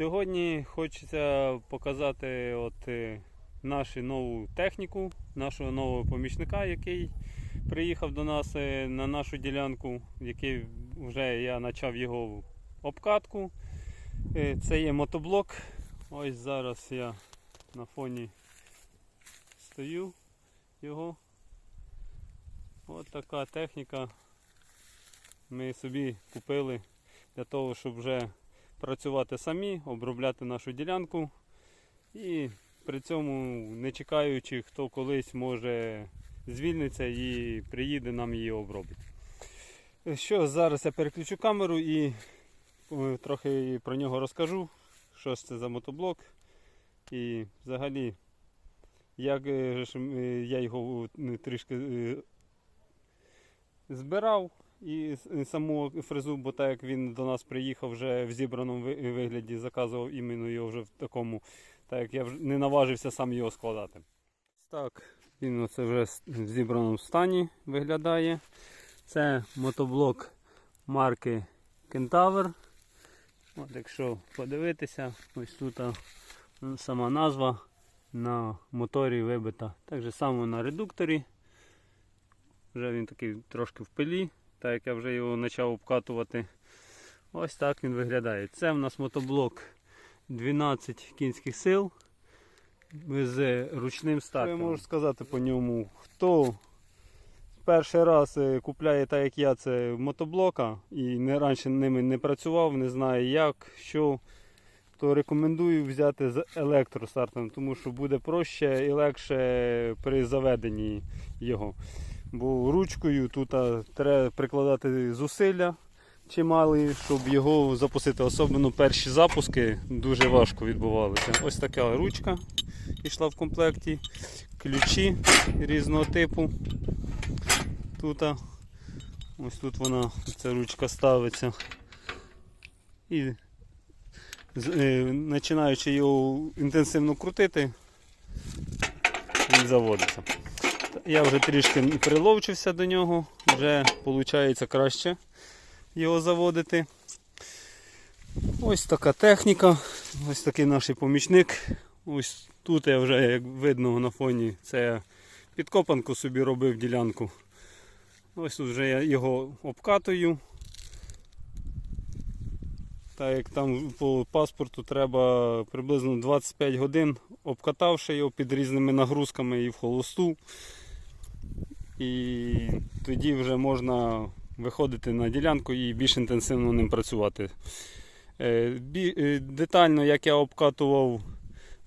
Сьогодні хочеться показати от, е, нашу нову техніку, нашого нового помічника, який приїхав до нас е, на нашу ділянку, який вже я почав його обкатку. Е, Це є мотоблок. Ось зараз я на фоні стою його. Ось така техніка. Ми собі купили для того, щоб вже працювати самі, обробляти нашу ділянку і при цьому не чекаючи, хто колись може звільниться і приїде нам її обробить. Що зараз я переключу камеру і е, трохи про нього розкажу, що ж це за мотоблок і взагалі як е, е, я його трішки збирав і саму фрезу, бо так як він до нас приїхав вже в зібраному вигляді, заказував іменно його вже в такому, так як я вже не наважився сам його складати. Так, він оце вже в зібраному стані виглядає. Це мотоблок марки Kentaur. От якщо подивитися, ось тут сама назва на моторі вибита. Так само на редукторі. Вже він такий трошки в пилі, так як я вже його почав обкатувати. Ось так він виглядає. Це в нас мотоблок 12 кінських сил з ручним стартом. Я можу сказати по ньому, хто перший раз е, купляє так як я це мотоблока і не раніше ними не працював, не знає як, що, то рекомендую взяти з електростартом, тому що буде проще і легше при заведенні його. Бо ручкою тут треба прикладати зусилля чималі, щоб його запустити. Особливо перші запуски дуже важко відбувалися. Ось така ручка йшла в комплекті, ключі різного типу. Тут, ось тут вона, ця ручка ставиться. І е, починаючи його інтенсивно крутити, він заводиться. Я вже трішки приловчився до нього, вже виходить краще його заводити. Ось така техніка, ось такий наш помічник. Ось тут я вже, як видно на фоні, це я підкопанку собі робив ділянку. Ось тут вже я його обкатую. Так як там по паспорту треба приблизно 25 годин, обкатавши його під різними нагрузками і в холосту. І тоді вже можна виходити на ділянку і більш інтенсивно ним працювати. Е, е, Детально, як я обкатував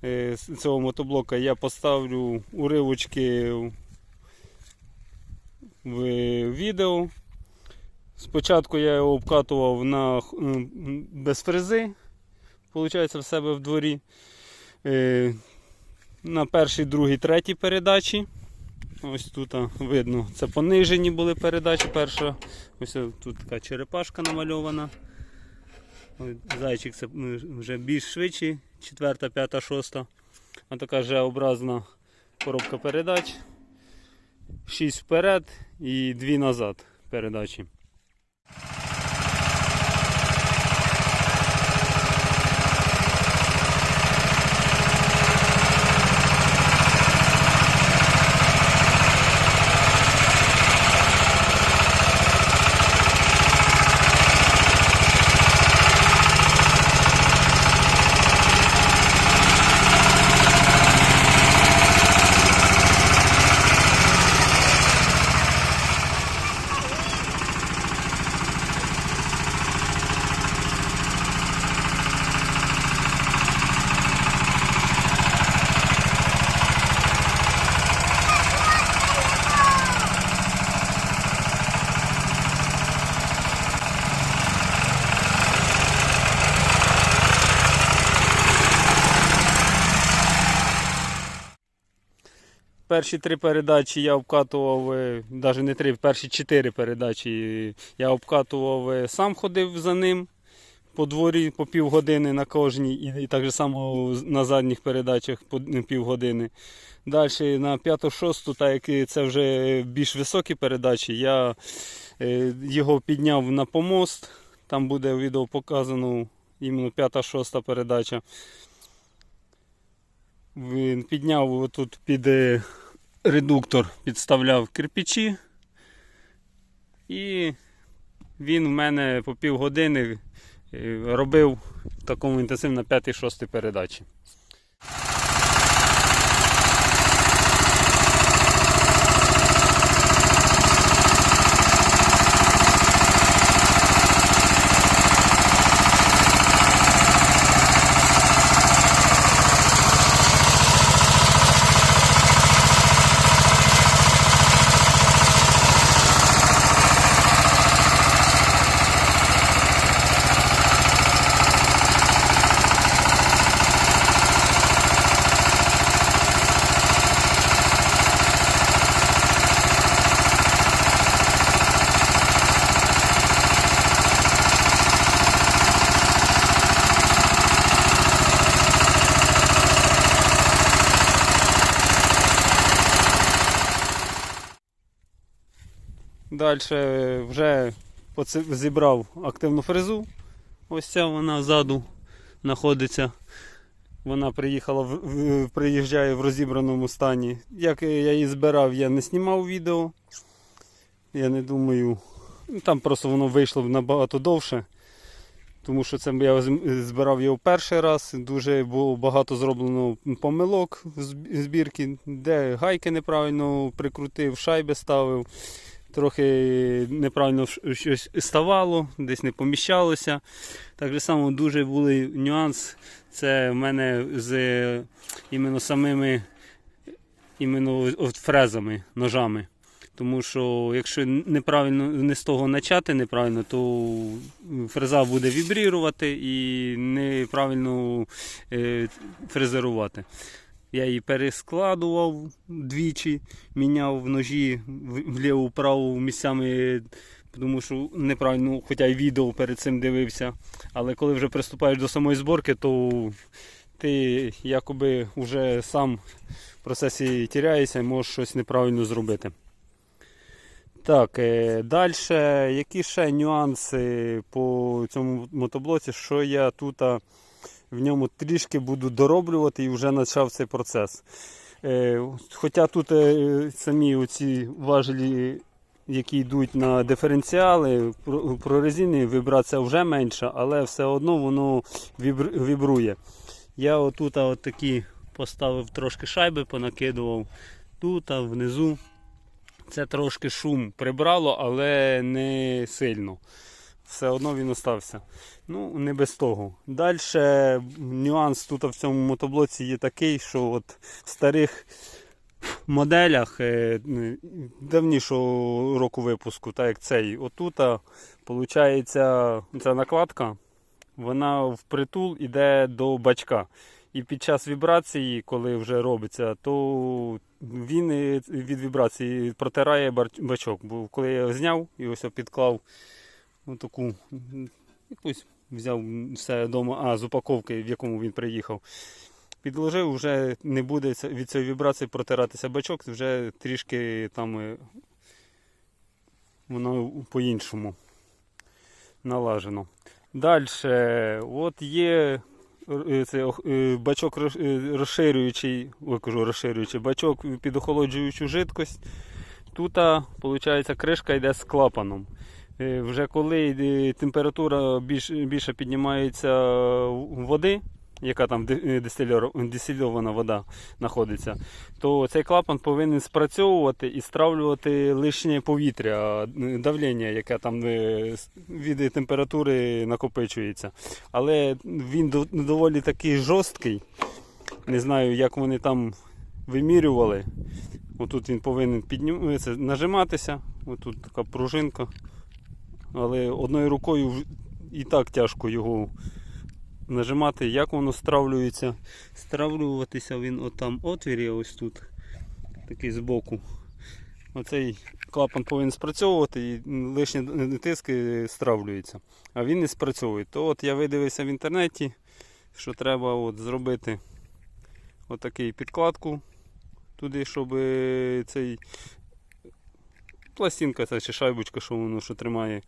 е, цього мотоблока, я поставлю уривочки в відео. Спочатку я його обкатував на, без фрези, виходить, в себе в дворі. На першій, другій, третій передачі. Ось тут видно, це понижені були передачі. Перша, ось тут така черепашка намальована. Зайчик це вже більш швидший, четверта, п'ята, шоста. А така вже образна коробка передач. Шість вперед і дві назад передачі. Перші три передачі я обкатував, навіть не три, перші чотири передачі я обкатував, е, сам ходив за ним по дворі по півгодини на кожній, і, так само на задніх передачах по півгодини. Далі на п'яту-шосту, так як це вже більш високі передачі, я е, його підняв на помост. Там буде відео показано, іменно п'ята-шоста передача. Він підняв отут під е, редуктор, підставляв кирпичі. І він в мене по півгодини е, робив такому інтенсивно 5-6 передачі. Далі вже зібрав активну фрезу. Ось ця вона ззаду знаходиться. Вона приїхала приїжджає в розібраному стані. Як я її збирав, я не знімав відео. Я не думаю. ну, Там просто воно вийшло набагато довше. Тому що це я збирав його перший раз. Дуже було багато зроблено помилок в збірки, де гайки неправильно прикрутив, шайби ставив трохи неправильно щось ставало, десь не поміщалося. Так само дуже були нюанс. Це в мене з іменно самими іменно фрезами, ножами. Тому що якщо неправильно не з того начати неправильно, то фреза буде вібрірувати і неправильно е, фрезерувати. Я її перескладував двічі, міняв ножі в- вліво-вправо місцями, тому що неправильно, хоча й відео перед цим дивився. Але коли вже приступаєш до самої зборки, то ти якоби вже сам в процесі тіряєшся і можеш щось неправильно зробити. Так, далі, які ще нюанси по цьому мотоблоці, що я тут в ньому трішки буду дороблювати і вже почав цей процес. Е, Хоча тут е, самі оці важелі, які йдуть на диференціали, про- прорезини, вібрація вже менша, але все одно воно вібрує. Я отут от такі поставив трошки шайби, понакидував тут, а внизу. Це трошки шум прибрало, але не сильно. Все одно він остався. Ну, не без того. Далі нюанс тут в цьому мотоблоці є такий, що от в старих моделях е, давнішого року випуску, так як цей, отут, виходить, ця накладка, вона впритул іде до бачка. І під час вібрації, коли вже робиться, то він е, від вібрації протирає бачок. Бо коли я зняв і ось підклав ну, таку якусь взяв все вдома, а з упаковки, в якому він приїхав. Підложив, вже не буде від цієї вібрації протиратися бачок, вже трішки там е, воно по-іншому налажено. Далі, от є е, це, е, бачок роз- розширюючий, ой, кажу, розширюючий бачок під охолоджуючу жидкость. Тут, виходить, кришка йде з клапаном. Е, Вже коли е, температура більш, більше піднімається води, яка там е, дистильована вода знаходиться, то цей клапан повинен спрацьовувати і стравлювати лишнє повітря, давлення, яке там від температури накопичується. Але він доволі такий жорсткий. Не знаю, як вони там вимірювали. Отут він повинен піднім... нажиматися. Отут така пружинка. Але одною рукою і так тяжко його нажимати. Як воно стравлюється? Стравлюватися він отам отвір є ось тут. Такий збоку. Оцей клапан повинен спрацьовувати і лишні тиски стравлюються. А він не спрацьовує. То от я видивився в інтернеті, що треба от зробити отакий підкладку туди, щоб е, цей пластинка ця чи шайбочка, що воно що тримає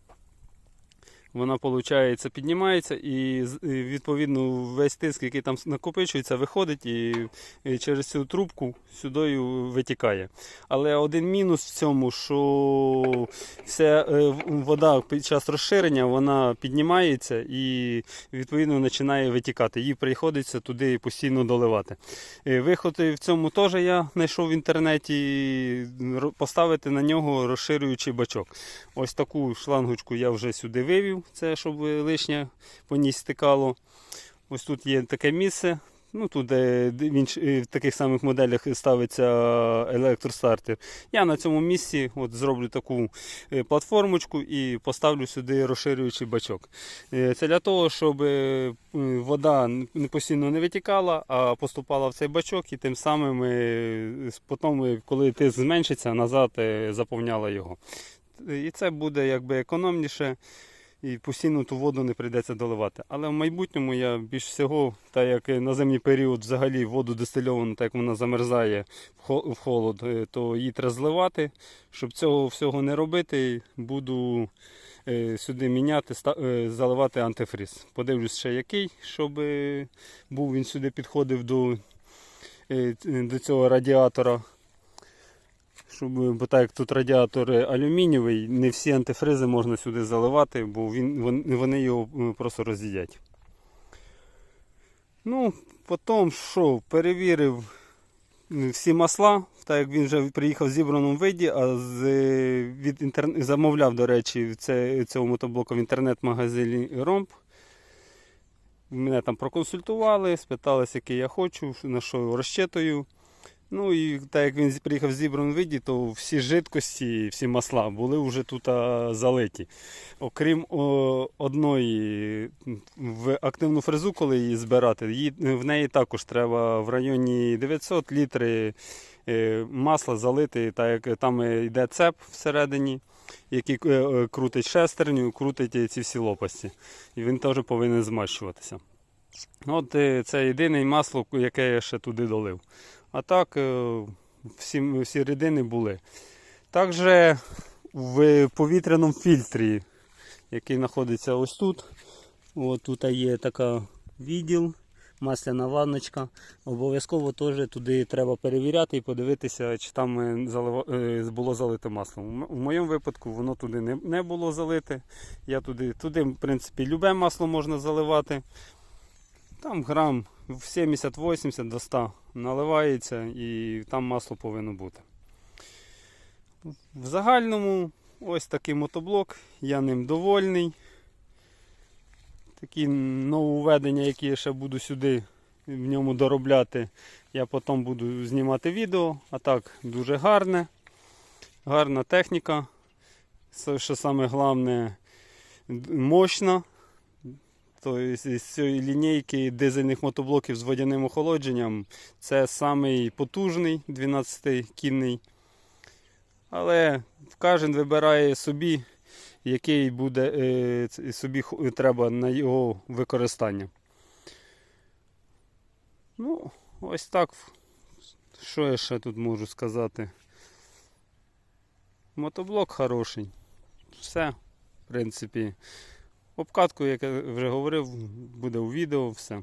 вона виходить, піднімається і відповідно весь тиск, який там накопичується, виходить і, через цю трубку сюди витікає. Але один мінус в цьому, що вся е, вода під час розширення вона піднімається і відповідно починає витікати. Їй приходиться туди постійно доливати. Е, Виход в цьому теж я знайшов в інтернеті. Поставити на нього розширюючий бачок. Ось таку шлангочку я вже сюди вивів, це щоб лишнє по ній стикало. Ось тут є таке місце. Ну, тут інш- е, в таких самих моделях ставиться електростартер. Я на цьому місці от зроблю таку е, платформочку і поставлю сюди розширюючий бачок. Е, Це для того, щоб е, вода постійно не витікала, а поступала в цей бачок і тим самим е, потім, е, коли тиск зменшиться, назад е, заповняла його. І це буде якби економніше і постійно ту воду не прийдеться доливати. Але в майбутньому я більш всього, так як на зимній період взагалі воду дистильовану, так як вона замерзає в холод, е, то її треба зливати. Щоб цього всього не робити, буду е, сюди міняти, е, заливати антифріз. Подивлюсь ще який, щоб був він сюди підходив до, до цього радіатора. Щоб, бо так як тут радіатор алюмінієвий, не всі антифризи можна сюди заливати, бо він, вони його е, просто роз'їдять. Ну, потім що, перевірив всі масла, так як він вже приїхав в зібраному виді, а з, від інтер... замовляв, до речі, це, цього мотоблоку в інтернет-магазині Ромп. Мене там проконсультували, спиталися, який я хочу, на що розчитую. Ну і так як він приїхав в зібраному виді, то всі жидкості, всі масла були вже тут залиті. Окрім о, одної в активну фрезу, коли її збирати, її, в неї також треба в районі 900 літри е, масла залити, так як там йде цеп всередині, який е, е, крутить шестерню, крутить ці всі лопасті. І він теж повинен змащуватися. От це єдине масло, яке я ще туди долив. А так, е, всі, всі рідини були. Також в повітряному фільтрі, який знаходиться ось тут. От тут є така відділ, масляна ванночка. Обов'язково теж туди треба перевіряти і подивитися, чи там е, е, було залите масло. У моєму випадку воно туди не, було залите. Я туди, туди, в принципі, любе масло можна заливати. Там грам в 70-80 до 100 наливається і там масло повинно бути. В загальному ось такий мотоблок, я ним довольний. Такі нововведення, які я ще буду сюди в ньому доробляти, я потім буду знімати відео. А так, дуже гарне, гарна техніка. Це, Що саме головне, мощна. Тобто з цієї лінійки дизельних мотоблоків з водяним охолодженням це самий потужний 12-кінний. Але кожен вибирає собі, який буде е, собі треба на його використання. Ну, ось так. Що я ще тут можу сказати? Мотоблок хороший. Все, в принципі. Обкатку, як я вже говорив, буде у відео, все.